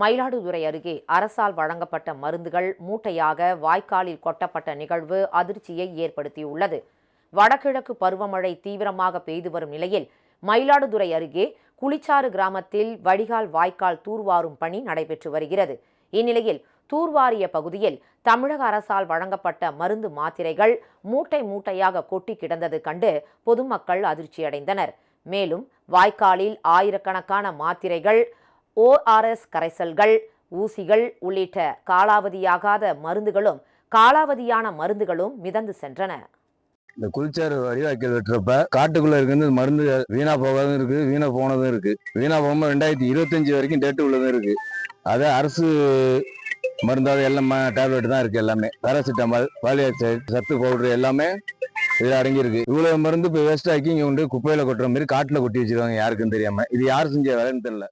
மயிலாடுதுறை அருகே அரசால் வழங்கப்பட்ட மருந்துகள் மூட்டையாக வாய்க்காலில் கொட்டப்பட்ட நிகழ்வு அதிர்ச்சியை ஏற்படுத்தியுள்ளது. வடகிழக்கு பருவமழை தீவிரமாக பெய்து வரும் நிலையில் மயிலாடுதுறை அருகே குளிச்சாறு கிராமத்தில் வடிகால் வாய்க்கால் தூர்வாரும் பணி நடைபெற்று வருகிறது. இந்நிலையில் தூர்வாரிய பகுதியில் தமிழக அரசால் வழங்கப்பட்ட மருந்து மாத்திரைகள் மூட்டை மூட்டையாக கொட்டி கிடந்தது கண்டு பொதுமக்கள் அதிர்ச்சியடைந்தனர். மேலும் வாய்க்காலில் ஆயிரக்கணக்கான மாத்திரைகள் ஓஆர்எஸ் கரைசல்கள் ஊசிகள் உள்ளிட்ட காலாவதியாகாத மருந்துகளும் காலாவதியான மருந்துகளும் மிதந்து சென்றன. இந்த குளிச்சாறு வடிவாக்கல் வெட்டுறப்ப காட்டுக்குள்ள இருக்கிறது மருந்து வீணா போகாதும் இருக்கு வீணா போனதும் இருக்கு. வீணா போகும்போது ரெண்டாயிரத்தி இருபத்தஞ்சு வரைக்கும் டேட்டு உள்ளதும் இருக்கு. அது அரசு மருந்தாவது எல்லாம் டேப்லெட் தான் இருக்கு எல்லாமே. பேராசிட்டமால் பாலியாக்சைடு சத்து பவுடர் எல்லாமே இதில் அடங்கியிருக்கு. இவ்வளவு மருந்து இப்போ வேஸ்ட் ஆக்கி இங்கே கொண்டு குப்பையில கொட்டுற மாதிரி காட்டில் கொட்டி வச்சிருவாங்க யாருக்கும் தெரியாம. இது யார் செஞ்ச வேலைன்னு தெரியல.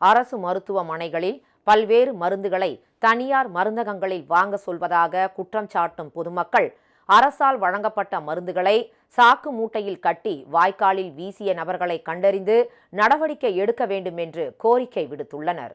அரசு மருத்துவமனைகளில் பல்வேறு மருந்துகளை தனியார் மருந்தகங்களில் வாங்க சொல்வதாக குற்றம் சாட்டும் பொதுமக்கள் அரசால் வழங்கப்பட்ட மருந்துகளை சாக்கு மூட்டையில் கட்டி வாய்க்காலில் வீசிய நபர்களை கண்டறிந்து நடவடிக்கை எடுக்க வேண்டும் என்று கோரிக்கை விடுத்துள்ளனர்.